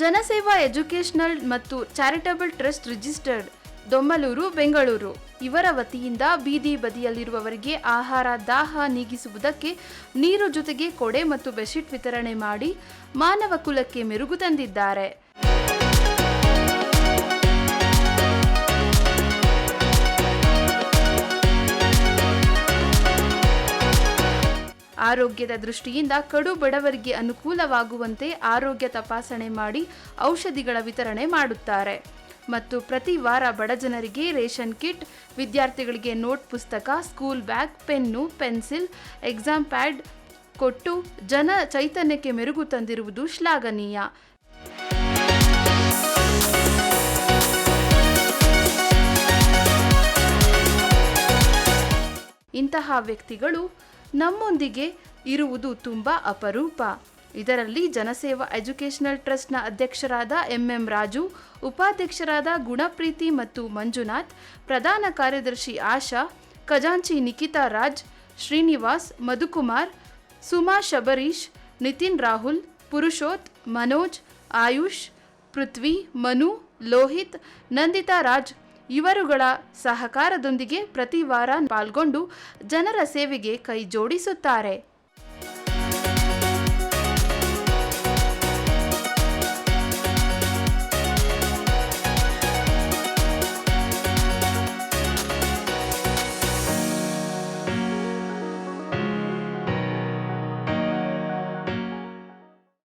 ಜನಸೇವಾ ಎಜುಕೇಷನಲ್ ಮತ್ತು charitable trust registered, Dommalur, Bengaluru. ಇವರ ವತಿಯಿಂದ ಬೀದಿ ಬದಿಯಲ್ಲಿರುವವರಿಗೆ ಆಹಾರ, ದಾಹ ನೀಗಿಸುವುದಕ್ಕೆ ನೀರು ಜೊತೆಗೆ ಕೊಡೆ ಮತ್ತು ಬೆಡ್ಶೀಟ್ ವಿತರಣೆ ಮಾಡಿ ಮಾನವ ಕುಲಕ್ಕೆ ಮೆರುಗು ತಂದಿದ್ದಾರೆ. ಆರೋಗ್ಯದ ದೃಷ್ಟಿಯಿಂದ ಕಡು ಬಡವರಿಗೆ ಅನುಕೂಲವಾಗುವಂತೆ ಆರೋಗ್ಯ ತಪಾಸಣೆ ಮಾಡಿ ಔಷಧಿಗಳ ವಿತರಣೆ ಮಾಡುತ್ತಾರೆ. ಮತ್ತು ಪ್ರತಿ ವಾರ ಬಡಜನರಿಗೆ ರೇಷನ್ ಕಿಟ್, ವಿದ್ಯಾರ್ಥಿಗಳಿಗೆ ನೋಟ್ ಪುಸ್ತಕ, school bag, pen, pencil exam pad ಕೊಟ್ಟು ಜನ ಚೈತನ್ಯಕ್ಕೆ ಮೆರುಗು ತಂದಿರುವುದು ಶ್ಲಾಘನೀಯ. ಇಂತಹ ವ್ಯಕ್ತಿಗಳು ನಮ್ಮೊಂದಿಗೆ ಇರುವುದು ತುಂಬ ಅಪರೂಪ. ಇದರಲ್ಲಿ ಜನಸೇವಾ ಎಜುಕೇಷನಲ್ ಟ್ರಸ್ಟ್ನ ಅಧ್ಯಕ್ಷರಾದ ಎಂಎಂ ರಾಜು, ಉಪಾಧ್ಯಕ್ಷರಾದ ಗುಣಪ್ರೀತಿ ಮತ್ತು ಮಂಜುನಾಥ್, ಪ್ರಧಾನ ಕಾರ್ಯದರ್ಶಿ ಆಶಾ, ಖಜಾಂಚಿ ನಿಖಿತಾ ರಾಜ್, ಶ್ರೀನಿವಾಸ್, ಮಧುಕುಮಾರ್, ಸುಮಾ ಶಬರೀಶ್, ನಿತಿನ್ ರಾಹುಲ್, ಪುರುಷೋತ್, ಮನೋಜ್, ಆಯುಷ್, ಪೃಥ್ವಿ, ಮನು, ಲೋಹಿತ್, ನಂದಿತಾ ರಾಜ್ ಇವರುಗಳ ಸಹಕಾರದೊಂದಿಗೆ ಪ್ರತಿ ವಾರ ಪಾಲ್ಗೊಂಡು ಜನರ ಸೇವೆಗೆ ಕೈ ಜೋಡಿಸುತ್ತಾರೆ.